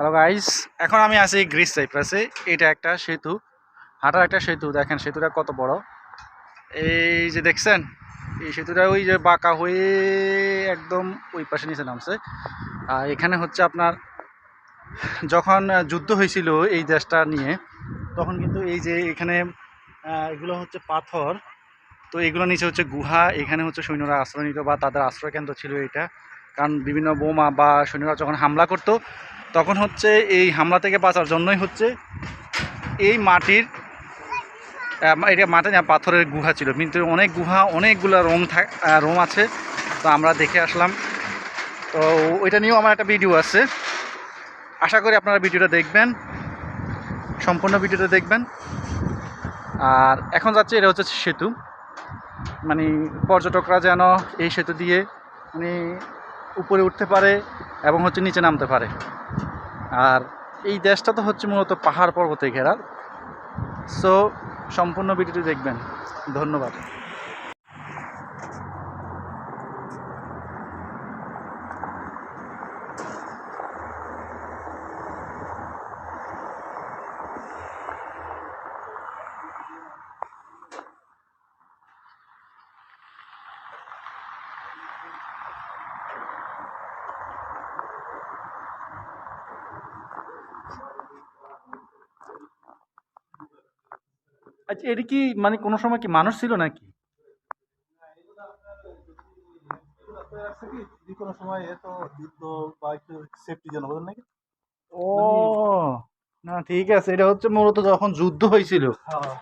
Hello guys এখন আমি আছি গ্রিস সাইপ্রাসে এটা একটা সেতু। হাঁটার একটা সেতু, দেখেন সেতুটা কত বড়। এই যে দেখছেন, এই সেতুটা ওই যে বাঁকা হয়ে একদম ওই পাশে নিচে নামছে। আর এখানে হচ্ছে আপনার, যখন যুদ্ধ হয়েছিল এই দেশটা নিয়ে, তখন কিন্তু এই যে এখানে এগুলো হচ্ছে পাথর। তো এগুলো নিচে হচ্ছে গুহা, এখানে হচ্ছে সৈন্যরা আশ্রয় নিত বা তাদের আশ্রয় কেন্দ্র ছিল এটা। কারণ বিভিন্ন বোমা বা সৈন্যরা যখন হামলা করতো তখন হচ্ছে এই হামলা থেকে বাঁচার জন্যই হচ্ছে এই মাটির এটা মাটি না, পাথরের গুহা ছিল। কিন্তু অনেক গুহা, অনেকগুলো রোম থাক রোম আছে। তো আমরা দেখে আসলাম। তো ওইটা নিয়েও আমার একটা ভিডিও আছে। আশা করি আপনারা ভিডিওটা দেখবেন। সম্পূর্ণ ভিডিওটা দেখবেন। আর এখন যাচ্ছে, এটা হচ্ছে সেতু। মানে পর্যটকরা যেন এই সেতু দিয়ে মানে উপরে উঠতে পারে। এবং হচ্ছে নিচে নামতে পারে। আর এই দেশটা তো হচ্ছে মূলত পাহাড় পর্বতে ঘেরা সো সম্পূর্ণ ভিডিওটি দেখবেন। ধন্যবাদ। আচ্ছা এটা কি মানে কোনো সময় কি মানুষ ছিল নাকি? কোনো সময় যুদ্ধ বা সেফটি ও, না, ঠিক আছে, এটা হচ্ছে মূলত যখন যুদ্ধ হয়েছিল হ্যাঁ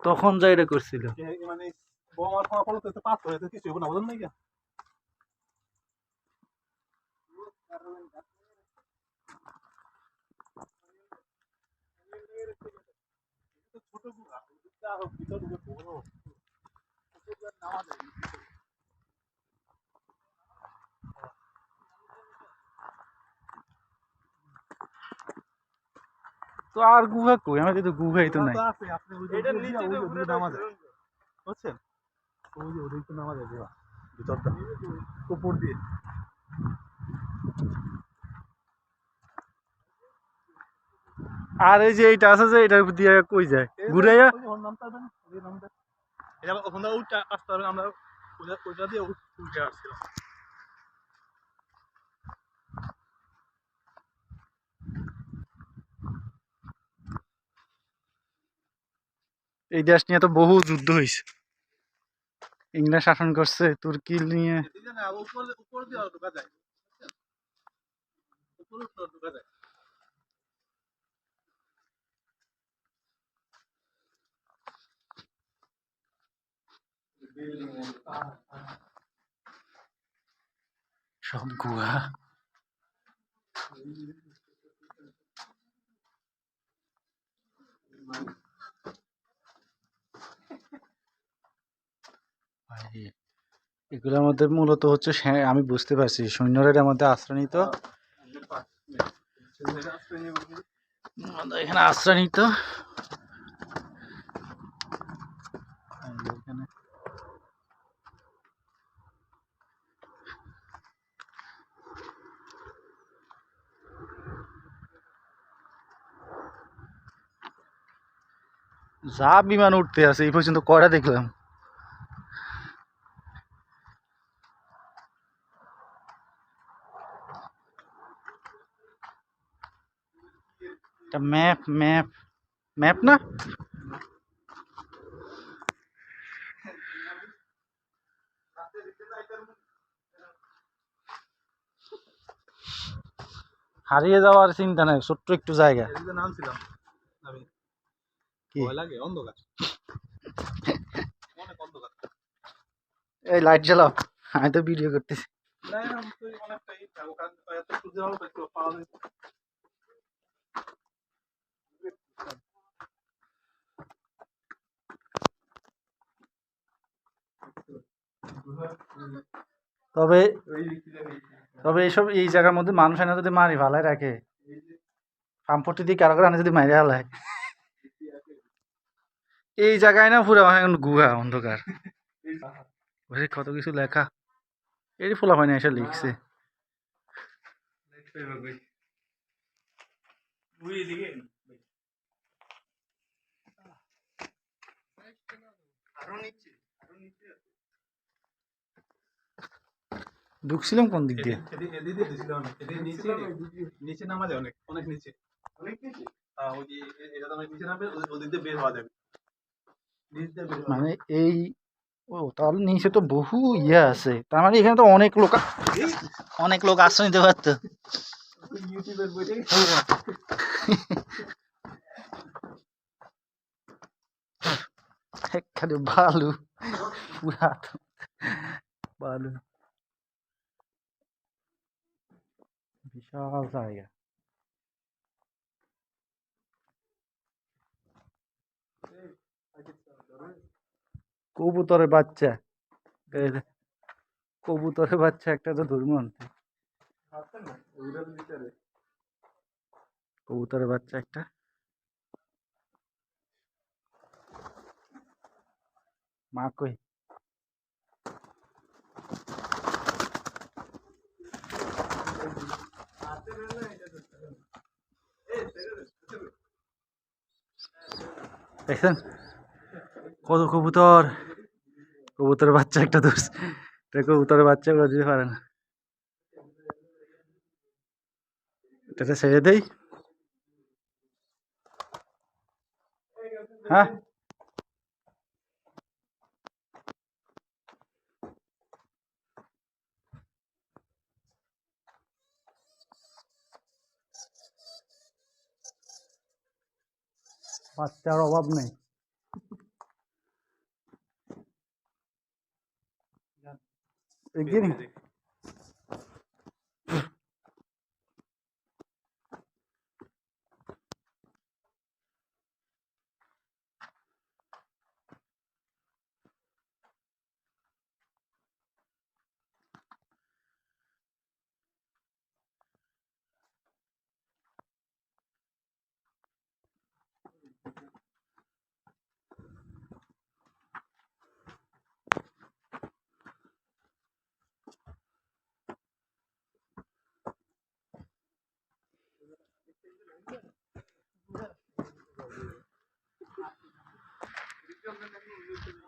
তখন যা এটা করছিল। মানে হয়তো কিছু নাকি ছোট গুহা ভিতর ঢুকে বড় নামা যায় তো আর গুহা কই? আমাদের তো গুহাই তো নাই। নামা যায় বুঝছেন? ওই যে ওদিকে নামা যায় ভিতরটা। উপর দিয়ে। আর এই যে এইটা আছে যে এটার দিয়ে কই যায়? ঘুরাইয়া। এটা ওখানে উল্টা আসতে হবে আমরা ওইটা- ওইটা দিয়ে উল- আসছিলাম। এই দেশ নিয়ে তো বহু যুদ্ধ হয়েছে ইংল্যান্ড শাসন করছে তুর্কি নিয়ে। উপর দিয়ে ঢোকা যায়? উপরে ঢোকা যায়। সব গুহা এগুলোর মধ্যে মূলত হচ্ছে আমি বুঝতে পারছি সৈন্যরা এটার মধ্যে আশ্রয় নিত এখানে আশ্রয় নিত যা বিমান উঠতে আছে, এই পর্যন্ত কয়টা দেখলাম? এটা ম্যাপ ম্যাপ ম্যাপ না? হারিয়ে যাওয়ার চিন্তা নাই, ছোট্ট একটু জায়গা। এদিকে নামছিলাম আমি কি ভয় লাগে অন্ধকার। অনেক অন্ধকার। এই লাইট জ্বালাও আমি তো ভিডিও করতেছি। তবে তবে এইসব এই জায়গার মধ্যে মানুষ এনে যদি মারি ভালাই রাখে সম্পত্তি দিয়ে কারও করে যদি মারি হালায় এই জায়গায় না পুরো এখন গুহা অন্ধকার। কত কিছু লেখা। এই ফোলা হয় না এসে লিখছে। ঢুকছিলাম কোন দিক দিয়ে? নিচে নামা যায় অনেক অনেক নিচে। অনেক নিচে? হ্যাঁ ওদিক দিয়ে বের হওয়া যাবে নিচ দিয়ে বের হওয়া মানে এই ও তাহলে নিচে তো বহু ইয়ে আছে। তার মানে এখানে তো অনেক লোক অনেক লোক আশ্রয় নিতে পারতো। এখানে বালু পুরা বালু। বিশাল জায়গা। কবুতরের বাচ্চা। কবুতরের বাচ্চা একটা তো ধর্ম ভিতরে কবুতরের বাচ্চা একটা। মা কই? দেখছেন? কত কবুতর? কবুতরের বাচ্চা একটা দোষ। কবুতরের বাচ্চা করে দিতে পারে না। এটাতে ছেড়ে দেই। হ্যাঁ? বাচ্চার অভাব নেই। এগিয়ে নি। Ребенок